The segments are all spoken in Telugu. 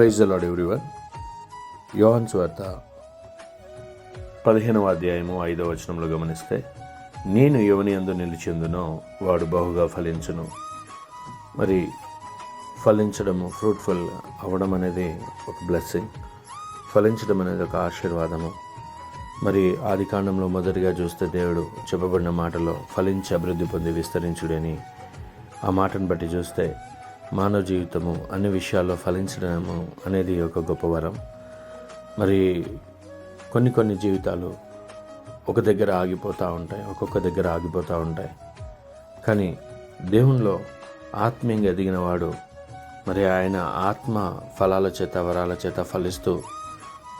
ప్రైజ్ అలాడ్ ఎవ్రీవన్ యోహన్ స్వార్త పదిహేనవ అధ్యాయము ఐదవ వచనంలో గమనిస్తే నేను ఎవని అందు నిలిచిందునో వాడు బహుగా ఫలించును. మరి ఫలించడము ఫ్రూట్ఫుల్ అవ్వడం అనేది ఒక బ్లెస్సింగ్ ఫలించడం అనేది ఒక ఆశీర్వాదము. మరి ఆది కాండంలో మొదటిగా చూస్తే దేవుడు చెప్పబడిన మాటలో ఫలించి అభివృద్ధి పొంది విస్తరించుడని ఆ మాటను బట్టి చూస్తే మానవ జీవితము అన్ని విషయాల్లో ఫలించడము అనేది ఒక గొప్ప వరం. మరి కొన్ని కొన్ని జీవితాలు ఒక దగ్గర ఆగిపోతూ ఉంటాయి ఒక్కొక్క దగ్గర ఆగిపోతూ ఉంటాయి. కానీ దేవునిలో ఆత్మీయంగా ఎదిగిన వాడు మరి ఆయన ఆత్మ ఫలాల చేత వరాల చేత ఫలిస్తూ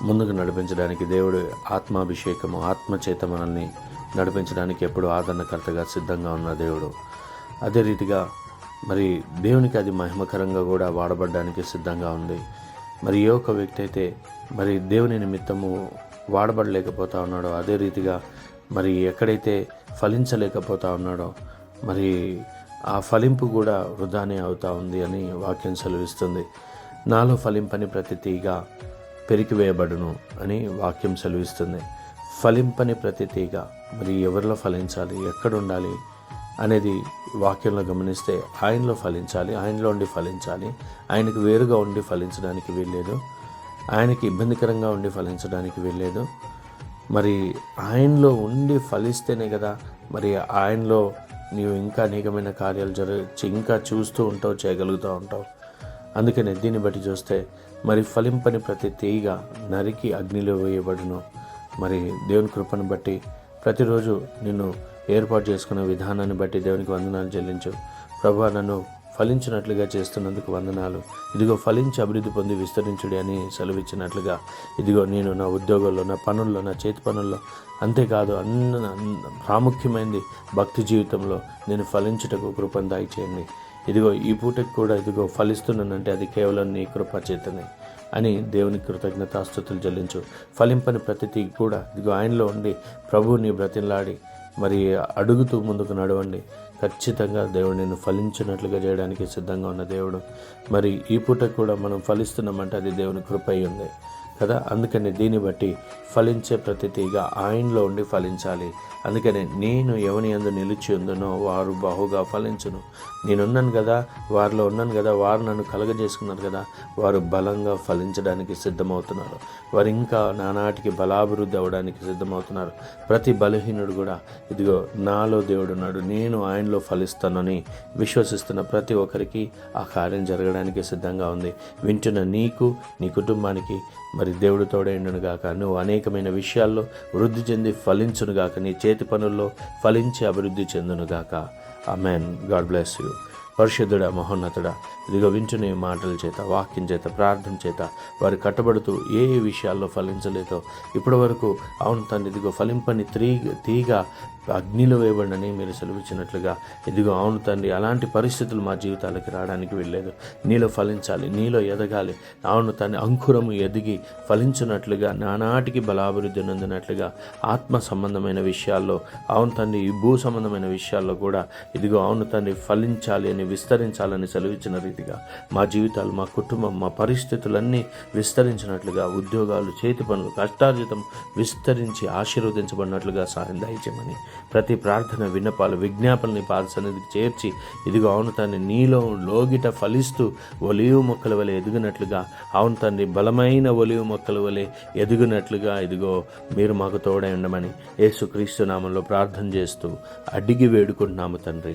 ముందుకు నడిపించడానికి దేవుడు ఆత్మాభిషేకము ఆత్మ చేత మనల్ని నడిపించడానికి ఎప్పుడు ఆదరణకర్తగా సిద్ధంగా ఉన్న దేవుడు. అదే రీతిగా మరి దేవునికి అది మహిమకరంగా కూడా వాడబడడానికి సిద్ధంగా ఉంది. మరి ఏ ఒక్క వ్యక్తి అయితే మరి దేవుని నిమిత్తము వాడబడలేకపోతా ఉన్నాడో అదే రీతిగా మరి ఎక్కడైతే ఫలించలేకపోతా ఉన్నాడో మరి ఆ ఫలింపు కూడా వృధానే అవుతా ఉంది అని వాక్యం సెలవిస్తుంది. నాలో ఫలింపని ప్రతి తీగ పెరికివేయబడును అని వాక్యం సెలవిస్తుంది. ఫలింపని ప్రతి తీగ మరి ఎవరిలో ఫలించాలి? ఎక్కడ ఉండాలి అనేది వాక్యంలో గమనిస్తే ఆయనలో ఫలించాలి ఆయనలో ఉండి ఫలించాలి ఆయనకు వేరుగా ఉండి ఫలించడానికి వీల్లేదు ఆయనకి ఇబ్బందికరంగా ఉండి ఫలించడానికి వీల్లేదు. మరి ఆయనలో ఉండి ఫలిస్తేనే కదా మరి ఆయనలో నీవు ఇంకా అనేకమైన కార్యాలు జరగచ్చు ఇంకా చూస్తూ ఉంటావు చేయగలుగుతూ ఉంటావు. అందుకనే దీన్ని బట్టి చూస్తే మరి ఫలింపని ప్రతి తీగ నరికి అగ్నిలో వేయబడును. మరి దేవుని కృపను బట్టి ప్రతిరోజు నిన్ను ఏర్పాటు చేసుకున్న విధానాన్ని బట్టి దేవునికి వందనాలు చెల్లించు. ప్రభు నన్ను ఫలించినట్లుగా చేస్తున్నందుకు వందనాలు. ఇదిగో ఫలించి అభివృద్ధి పొంది విస్తరించుడి అని సెలవిచ్చినట్లుగా. ఇదిగో నేను నా ఉద్యోగంలో నా పనుల్లో నా చేతి పనుల్లో అంతేకాదు అన్న ప్రాముఖ్యమైనది భక్తి జీవితంలో నేను ఫలించుటకు కృపను దాయిచేయండి. ఇదిగో ఈ పూటకు కూడా ఇదిగో ఫలిస్తున్నానంటే అది కేవలం నీ కృప చేతనే అని దేవుని కృతజ్ఞతాస్థుతులు చెల్లించు. ఫలింపని ప్రతిదీ కూడా ఇదిగో ఆయనలో ఉండి ప్రభువుని బ్రతిలాడి మరి అడుగుతూ ముందుకు నడవండి. ఖచ్చితంగా దేవుడు నేను ఫలించినట్లుగా చేయడానికి సిద్ధంగా ఉన్న దేవుడు. మరి ఈ పూట కూడా మనం ఫలిస్తున్నామంటే అది దేవుని కృప ఉంది. కదా? అందుకని దీన్ని బట్టి ఫలించే ప్రతి తీగ ఆయనలో ఉండి ఫలించాలి. అందుకని నేను ఎవని ఎందు నిలిచి ఉందనో వారు బహుగా ఫలించును. నేనున్నాను కదా? వారిలో ఉన్నాను కదా? వారు నన్ను కలగజేసుకున్నారు కదా? వారు బలంగా ఫలించడానికి సిద్ధమవుతున్నారు. వారు ఇంకా నానాటికి బలాభివృద్ధి అవ్వడానికి సిద్ధమవుతున్నారు. ప్రతి బలహీనుడు కూడా ఇదిగో నాలో దేవుడు ఉన్నాడు. నేను ఆయనలో ఫలిస్తానని విశ్వసిస్తున్న ప్రతి ఒక్కరికి ఆ కార్యం జరగడానికి సిద్ధంగా ఉంది. వింటున్న నీకు నీ కుటుంబానికి మరి దేవుడు తోడైండును గాక. నువ్వు అనేకమైన విషయాల్లో వృద్ధి చెంది ఫలించును గాక. నీ చేతి పనుల్లో ఫలించి అభివృద్ధి చెందును గాక. అమెన్ గాడ్ బ్లెస్ యూ పరిశుద్ధుడ మహోన్నతుడా ఇదిగో వింటున్న మాటల చేత వాక్యం చేత ప్రార్థన చేత వారు కట్టబడుతూ ఏ ఏ విషయాల్లో ఫలించలేదో ఇప్పటి వరకు అవును తను ఇదిగో ఫలింపని తీగ తీగ అగ్నిలో వేయబడినని మీరు సెలవిచ్చినట్లుగా ఇదిగో అవును తండ్రి అలాంటి పరిస్థితులు మా జీవితాలకి రావడానికి వెళ్ళలేదు నీలో ఫలించాలి నీలో ఎదగాలి అవును తన అంకురము ఎదిగి ఫలించినట్లుగా నానాటికి బలాభివృద్ధి నొందినట్లుగా ఆత్మ సంబంధమైన విషయాల్లో అవును తండ్రి ఈ భూ సంబంధమైన విషయాల్లో కూడా ఇదిగో అవును తండ్రి ఫలించాలి అని విస్తరించాలని సెలవిచ్చిన రీతిగా మా జీవితాలు మా కుటుంబం మా పరిస్థితులన్నీ విస్తరించినట్లుగా ఉద్యోగాలు చేతి పనులు కష్టార్జితం విస్తరించి ఆశీర్వదించబడినట్లుగా సహాయం దయచేయమని ప్రతి ప్రార్థన విన్నపాలు విజ్ఞాపనని పాద చేర్చి ఇదిగో అవును తండ్రి నీలో లోగిట ఫలిస్తూ ఒలివు మొక్కల వలె ఎదిగినట్లుగా అవును తండ్రి బలమైన ఒలివు మొక్కల వలె ఎదిగినట్లుగా ఇదిగో మీరు మాకు తోడై ఉండమని యేసుక్రీస్తు నామంలో ప్రార్థన చేస్తూ అడిగి వేడుకుంటున్నాము తండ్రి.